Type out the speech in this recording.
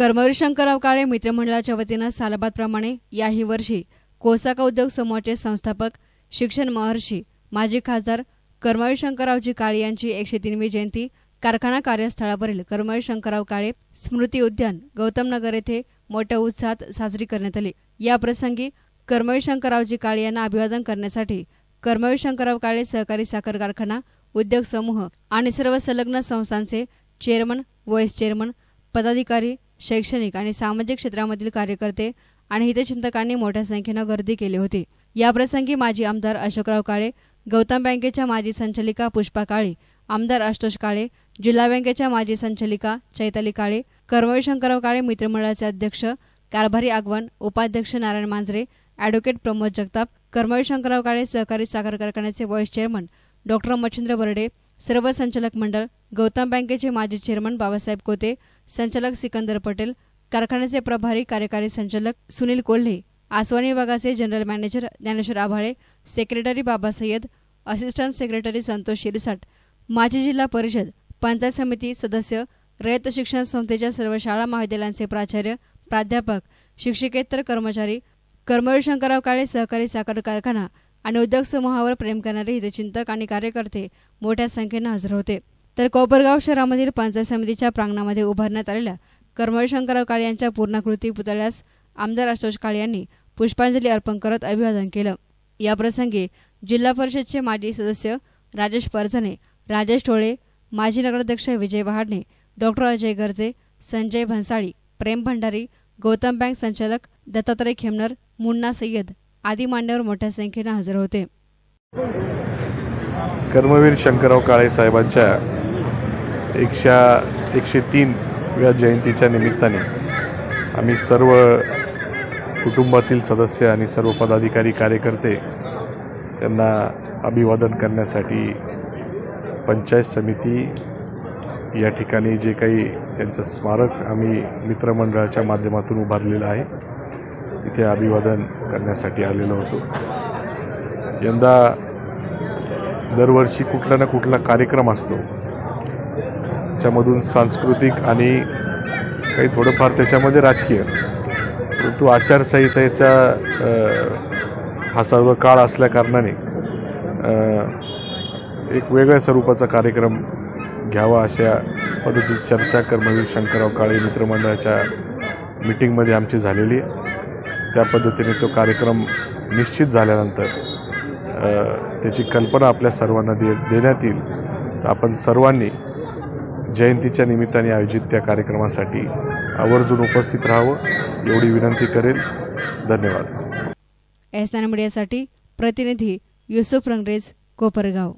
कर्मवीर शंकरराव काळे मित्रमंडळाच्या वतीनं सालबादप्रमाणे याही वर्षी कोसाका उद्योग समूहाचे संस्थापक शिक्षण महर्षी माजी खासदार कर्मवीर शंकररावजी काळे यांची एकशे तीनवी जयंती कारखाना कार्यस्थळावरील कर्मवीर शंकरराव काळे स्मृती उद्यान गौतमनगर येथे मोठ्या उत्साहात साजरी करण्यात आली. याप्रसंगी कर्मवीर शंकररावजी काळे यांना अभिवादन करण्यासाठी कर्मवीर शंकरराव काळे सहकारी साखर कारखाना उद्योग समूह आणि सर्व संलग्न संस्थांचे चेअरमन व्हाईस चेअरमन पदाधिकारी शैक्षणिक आणि सामाजिक क्षेत्रामधील कार्यकर्ते आणि हितचिंतकांनी मोठ्या संख्येनं गर्दी केली होती. याप्रसंगी माजी आमदार अशोकराव काळे गौतम बँकेच्या माजी संचालिका पुष्पा काळे आमदार आशुतोष काळे जिल्हा बँकेच्या माजी संचालिका चैताली काळे कर्मवीर शंकरराव काळे मित्रमंडळाचे अध्यक्ष कारभारी आगवण उपाध्यक्ष नारायण मांजरे अॅडव्होकेट प्रमोद जगताप कर्मवीर शंकरराव काळे सहकारी साखर कारखान्याचे vice chairman doctor Machhindra Barde सर्व संचालक मंडळ गौतम बँकेचे माजी चेअरमन बाबासाहेब कोते संचालक सिकंदर पटेल कारखान्याचे प्रभारी कार्यकारी संचालक सुनील कोल्हे आसवानी विभागाचे general manager Dnyaneshwar Abhale secretary Baba Sayyad assistant secretary Santosh Shirsat माजी जिल्हा परिषद पंचायत समिती सदस्य रयत शिक्षण संस्थेच्या सर्व शाळा महाविद्यालयांचे प्राचार्य प्राध्यापक शिक्षकेतर कर्मचारी कर्मवीर शंकरराव काळे सहकारी साखर कारखाना आणि उद्योग समूहावर प्रेम करणारे हितचिंतक आणि कार्यकर्ते मोठ्या संख्येनं हजर होते. तर कोपरगाव शहरामधील पंचायत समितीच्या प्रांगणामध्ये उभारण्यात आलेल्या कर्मवीर शंकरराव काळे यांच्या पूर्णाकृती पुतळ्यास आमदार आशोष काळे यांनी पुष्पांजली अर्पण करत अभिवादन केलं. याप्रसंगी जिल्हा परिषदचे माजी सदस्य राजेश परजणे राजेश टोळे माजी नगराध्यक्ष विजय वहाडणे डॉक्टर अजय गर्जे संजय भन्साळी प्रेम भंडारी गौतम बँक संचालक दत्तात्रय खेमनर मुन्ना सय्यद आदी मान्यवर मोठ्या संख्येनं हजर होते. कर्मवीर शंकरराव काळे साहेबांच्या एकशा एकशे तीन व्या जयंतीच्या निमित्ताने आम्ही सर्व कुटुंबातील सदस्य आणि सर्व पदाधिकारी कार्यकर्ते त्यांना अभिवादन करण्यासाठी पंचायत समिती या ठिकाणी जे काही त्यांचं स्मारक आम्ही मित्रमंडळाच्या माध्यमातून उभारलेलं आहे तिथे अभिवादन करण्यासाठी आलेलो होतो. यंदा दरवर्षी कुठला ना कुठला कार्यक्रम असतो. त्याच्यामधून सांस्कृतिक आणि काही थोडंफार त्याच्यामध्ये राजकीय. परंतु आचारसंहितेचा हा सर्व काळ असल्याकारणाने एक वेगळ्या स्वरूपाचा कार्यक्रम घ्यावा अशा पद्धतीची चर्चा कर्मवीर शंकरराव काळे मित्रमंडळाच्या मिटिंगमध्ये आमची झालेली आहे. त्या पद्धतीने तो कार्यक्रम निश्चित झाल्यानंतर त्याची कल्पना आपल्या सर्वांना दे देण्यात येईल. आपण सर्वांनी जयंतीच्या निमित्ताने आयोजित त्या कार्यक्रमासाठी आवर्जून उपस्थित राहावं एवढी विनंती करेल. धन्यवाद. एस मीडियासाठी प्रतिनिधी युसुफ रंगरेज कोपरगाव.